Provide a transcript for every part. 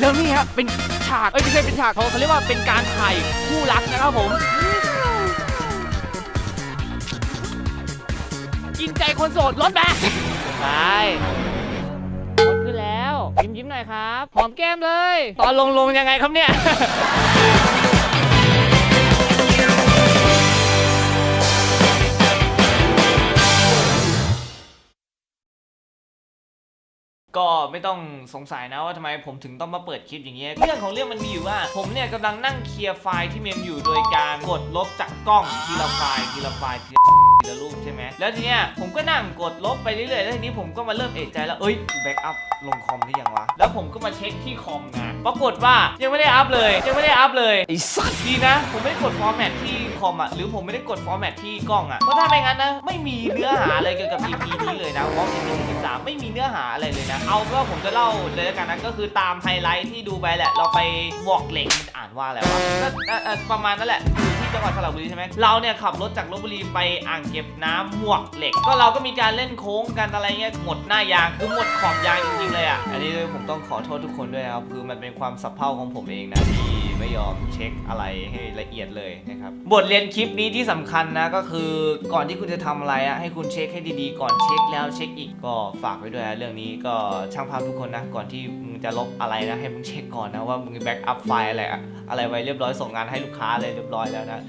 แล้วนี่ฮะเป็นฉาก เอ้ยไม่ใช่เป็นฉากเขาเขาเรียกว่าเป็นการถ่ายคู่รักนะครับผม กินใจคนโสดลดไปไปลดขึ้นแล้ว ยิ้มยิ้มหน่อยครับ หอมแก้มเลย ตอนลงลงยังไงครับเนี่ย ก็ไม่ต้องสงสัยนะว่าทำไมผมถึงต้องมาเปิดคลิปอย่างเงี้ยเรื่องของเรื่องมันมีอยู่ว่า ผมเนี่ยกำลังนั่งเคลียร์ไฟล์ที่เมมอยู่โดยการกดลบจากกล้องทีละไฟล์ทีละไฟล์ทีละ ละรูปใช่ไหมแล้วทีเนี้ยผมก็นั่งกดลบไปเรื่อยๆแล้วทีนี้ผมก็มาเริ่มเอะใจแล้วเอ้ยแบ็กอัพลงคอมหรือยังวะแล้วผมก็มาเช็คที่คอมนะปรากฏว่ายังไม่ได้อัพเลย ยังไม่ได้อัพเลยไอ้สัสดีนะ ผมไม่ได้กดฟอร์แมตที่คอมอะหรือผมไม่ได้กดฟอร์แมตที่กล้องอะเพราะถ้าไม่งั้นนะไม่มีเนื้อหาอะไรเกี่ยวกับ EP นี้เลยนะวอล์ก EP ที่13ไม่มีเนื้อหาอะไรเลยนะ เอาก็ผมจะเล่าเลยแล้วกันนะก็คือตามไฮไลท์ที่ดูไปแหละ เราไปวอกเหล็กมันอ่านว่าอะไรวะก็เอ่อเอ่อประมาณนั่นแหละอยู่ที่ จังหวัดสระบุรีใช่ไหมเราเนี่ยขับรถจากลบบุรีไปอ่างเก็บน้ำหมวกเหล็ก ก็เราก็มีการเล่นโค้งกันอะไรเงี้ยหมดหน้ายางคือหมดขอบยางจริงๆเลยอะอันนี้ผมต้องขอโทษทุกคนด้วยนะครับคือมันเป็นความสับเพร่าของผมเองนะที่ไม่ยอมเช็คอะไรให้ละเอียดเลยนะครับบทเรียนคลิปนี้ที่สำคัญนะก็คือก่อนที่คุณจะทำอะไรอะให้คุณเช็คให้ดีๆ ก่อนเช็คแล้วเช็คอีกก็ฝากไว้ด้วยนะเรื่องนี้ก็ช่างภาพทุกคนนะก่อนที่มึง จะลบอะไรนะให้มึงเช็คก่อนนะว่ามึงแบ็กอัพไฟล์อะไรอะไรไว้เรียบร้อยส่งงานให้ลูกค้าเลยเรียบร้อยแล้วนะ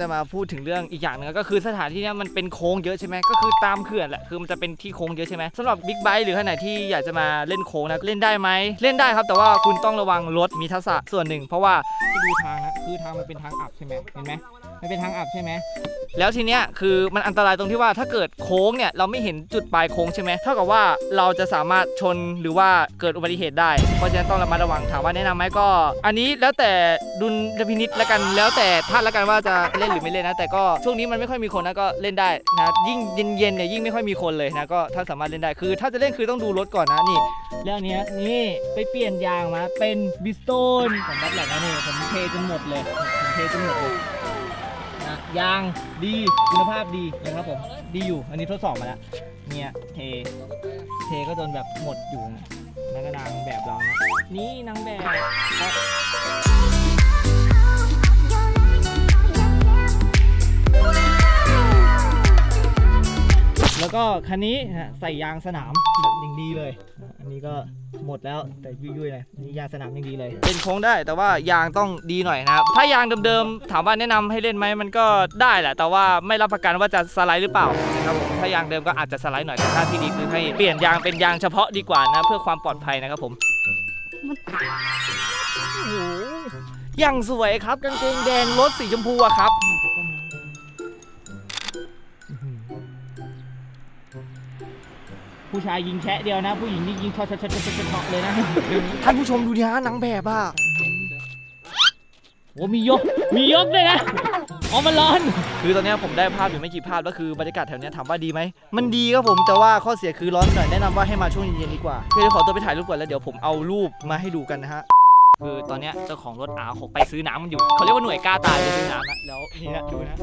จะมาพูดถึงเรื่องอีกอย่างหนึงก็คือสถานที่เนี้ยมันเป็นโค้งเยอะใช่ไหมก็คือตามเขื่อนแหละคือมันจะเป็นที่โค้งเยอะใช่ไหมสำหรับบิ๊กไบค์หรือขนาดที่อยากจะมาเล่นโค้งนะเล่นได้ไหมเล่นได้ครับ แต่ว่าคุณต้องระวังรถมีทักษะส่วนหนึ่ง เพราะว่าที่ดูทางนะคือทางมันเป็นทางอับใช่ไหมเห็นไหมมันเป็นทางอับใช่ไหม แล้วทีเนี้ยคือมันอันตรายตรงที่ว่าถ้าเกิดโค้งเนี่ยเราไม่เห็นจุดปลายโค้งใช่ไหมเท่ากับว่าเราจะสามารถชนหรือว่าเกิดอุบัติเหตุได้ เพราะฉะนั้นต้องระมัดระวังถามว่าแนะนำไหมก็ อันนี้แล้วแต่ดุลพินิษแล้วกันแล้วแต่ท่านละกันว่าจะเล่นหรือไม่เล่นนะ แต่ก็ช่วงนี้มันไม่ค่อยมีคนนะก็เล่นได้นะยิ่งเย็นๆเนี่ยยิ่งไม่ค่อยมีคนเลยนะก็ถ้าสามารถเล่นได้คือ ถ้าจะเล่นคือต้องดูรถก่อนนะนี่แล้วเนี้ยนี่ไปเปลี่ยนยางมาเป็นบิสโตนผมรับแหละนะนี่ผมเทจนหมดเลยผมเทจนหมดเลย ยางดีคุณภาพดีนะครับผมดีอยู่อันนี้ทดสอบมาแล้วเนี่ยเทเทก็จนแบบหมดอยู่นะแล้วก็นางแบบเรานะนี่นางแบบ ก็คันนี้ฮะใส่ยางสนามแบบอย่างดีเลยนะอันนี้ก็หมดแล้วแต่ยุ่ยๆเลยนี่ยางสนามยังดีเลย เป็นโค้งได้แต่ว่ายางต้องดีหน่อยนะครับ ถ้ายางเดิมๆถามว่าแนะนำให้เล่นไหมมันก็ได้แหละ แต่ว่าไม่รับประกันว่าจะสไลด์หรือเปล่านะครับผมถ้ายางเดิมก็อาจจะสไลด์หน่อยแต่ถ้าที่ดีคือให้เปลี่ยนยางเป็นยางเฉพาะดีกว่านะเพื่อความปลอดภัยนะครับผมโอ้โหอย่างสวยครับกางเกงแดงรถสีชมพูอะครับ ผู้ชายยิงแชะเดียวนะ ผู้หญิงนี่ยิงช็อตช็อตช็อตช็อตช็อตเลยนะท่านผู้ชมดูดิฮะนางแบบอะโอ้มียก มียกด้วยนะอ๋อมันร้อน คือตอนเนี้ยผมได้ภาพอยู่ไม่กี่ภาพแล้วคือบรรยากาศแถวเนี้ยถามว่าดีไหม มันดีครับผม แต่ว่าข้อเสียคือร้อนหน่อย แนะนำว่าให้มาช่วงเย็นๆดีกว่าเดี๋ยวขอตัวไปถ่ายรูปก่อนแล้วเดี๋ยวผมเอารูปมาให้ดูกันนะฮะ คือตอนเนี้ยเจ้าของรถอาหกไปซื้อน้ำมันอยู่ เขาเรียกว่าหน่วยกล้าตายไปซื้อน้ำนะแล้วนี่นะดูนะ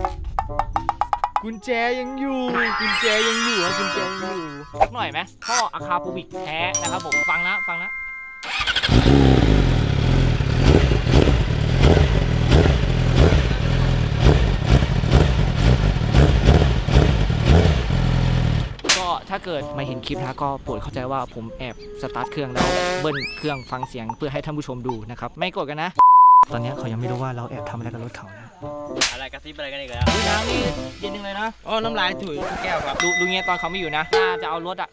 กุญแจยังอยู่ กุญแจยังอยู่ครับกุญแจยังอยู่สักหน่อยไหมท่ออะคาโปวิกแท้นะครับผมฟังนะฟังนะก็ถ้าเกิดมาเห็นคลิปนะก็โปรดเข้าใจว่าผมแอบสตาร์ทเครื่องแล้วเบิ้ลเครื่องฟังเสียงเพื่อให้ท่านผู้ชมดูนะครับ ไม่โกดกันนะ ตอนนี้เขายังไม่รู้ว่าเราแอบทำอะไรกับรถเขานะ อะไรกระซิบอะไรกันอีกแล้วดูน้ำนี่เย็นจังเลยนะอ๋อน้ำลายถุยทุกแก้วครับดูดูเงี้ยตอนเขาไม่อยู่นะน่าจะเอารถอะ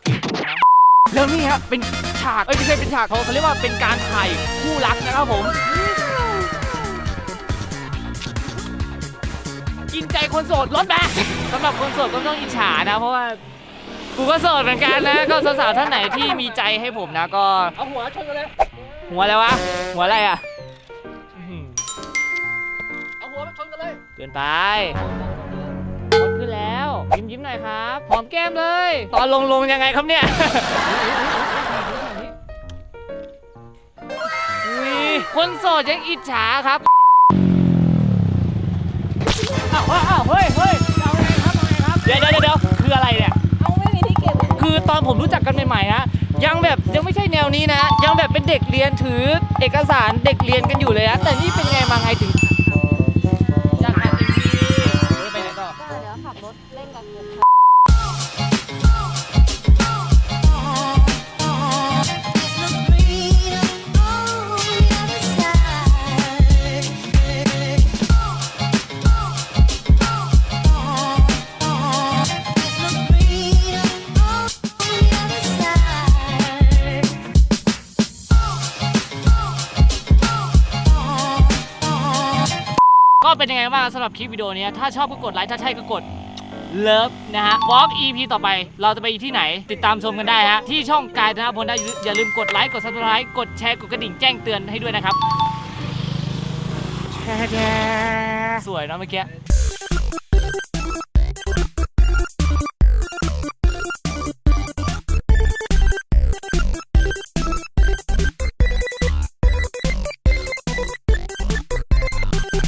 แล้วนี่ฮะเป็นฉากเอ้ยไม่ใช่เป็นฉากเขาเขาเรียกว่าเป็นการถ่ายคู่รักนะครับผมกินใจคนโสดรถแบสำหรับคนโสดก็ไม่ต้องอิจฉานะ เพราะว่ากูก็โสดเหมือนกันนะ ก็สาวๆท่านไหนที่มีใจให้ผมนะก็เอาหัวชนกันเลย หัวอะไรวะ หัวอะไรอะ กันเลยเกินไปรถขึ้นแล้ว ยิ้มยิ้มหน่อยครับหอมแก้มเลย ตอนลงลงยังไงครับเนี่ยอุ้ยคนโสดยังอิจฉาครับอ้าวอ้าวเฮ้ยเฮ้ยเอาไงครับเอาไงครับ เดี๋ยวเดี๋ยวเดี๋ยวคืออะไรเนี่ย เอาไม่มีที่เก็บคือตอนผมรู้จักกันใหม่ๆนะยังแบบยังไม่ใช่แนวนี้นะ ยังแบบเป็นเด็กเรียนถือเอกสารเด็กเรียนกันอยู่เลยนะแต่นี่เป็นไงมาไงถึง เป็นยังไงบ้างสำหรับคลิปวิดีโอนี้ ถ้าชอบก็กดไลค์ถ้าใช่ก็กดเลิฟนะฮะวอล์ก EP ต่อไป เราจะไปที่ไหน ติดตามชมกันได้ฮะ ที่ช่องกายธนพลได้อย่าลืมกดไลค์ กด subscribe กดแชร์ กดกระดิ่งแจ้งเตือนให้ด้วยนะครับ สวยเนาะเมื่อกี้